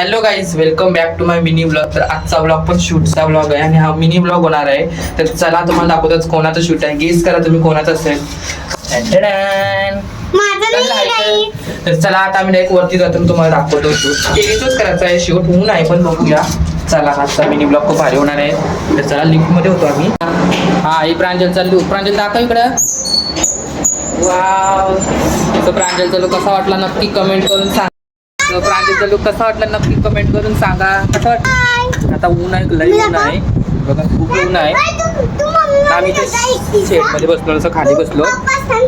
Hello guys welcome back to my mini blog तर आजचा blog पण शूटचा ब्लॉग आहे आणि हा मिनी ब्लॉग होणार आहे. तर चला तुम्हाला दाखवतच कोणाचं शूट आहे. गेस करा तुम्ही कोणाचं असेल. तर चला आता आम्ही एक वरती जातो तुम्हाला दाखवतो शूट करायचं आहे. शूट ऊन आहे पण बघूया. चला आजचा मिनी ब्लॉग खूप भारी होणार आहे. तर चला लिफ्टमध्ये होतो आम्ही. हा ही प्रांजलचा लुक प्रांजल दाखव इकडं. वाव तर प्रांजलचा लुक कसा वाटला? नक्की कमेंट करून सांगा. प्रांजलचा लुक कसा वाटला नक्की कमेंट करून सांगा. कसा वाटला? आता ऊन आहे लई ऊन आहे. बघा खूप ऊन आहे. आम्ही ते सांगायची. शेडमध्ये बसलो असं खाली बसलो.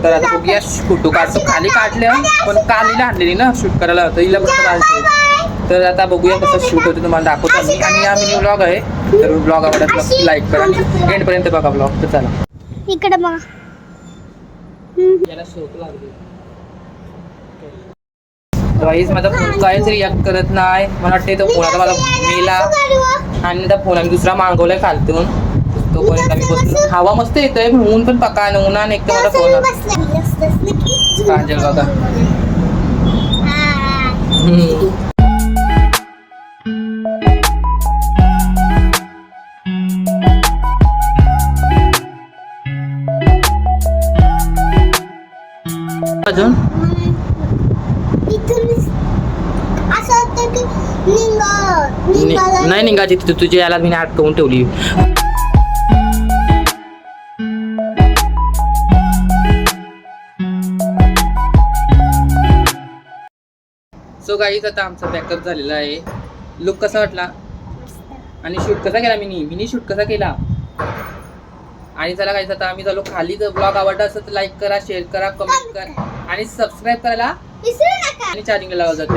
तर आता. बघूया फोटो काढतो खाली काढले पण काल आणलेली ना शूट करायला तर हिला काढायचं तर आता बघूया कसं शूट होतं तुम्हाला दाखवतो आम्ही. आणि हा मिनी ब्लॉग आहे. तर ब्लॉग आवडत नक्की लाईक करा. आणि एंड पर्यंत बघा ब्लॉग तर चला. इकडे बघा. याला शोक लागली. गाईज माझा फोन काहीच रिॲक्ट करत नाही. मला वाटते तो फोन आता मला. मेला आणि आता फोन आम्ही दुसरा मागवलाय खालतून. तोपर्यंत आम्ही बसलो. हवा मस्त येतोय ऊन पण पका उन्हाने एक तर माझा फोन काजल बघा हम्म. अजून? निघा नाही निघायची तू तुझ्या याला मी अटकवून ठेवली. सो गाईज आता आमचा बॅकअप झालेला आहे. लुक कसा वाटला? आणि शूट कसा केला मिनी? मिनी शूट कसा केला? आणि चला गाईज आता आम्ही झालो खाली. जर ब्लॉग आवडला असेल तर लाईक करा शेअर करा कमेंट करा आणि सबस्क्राईब करायला विसरू नका. आणि चार्जिंग लावा जाते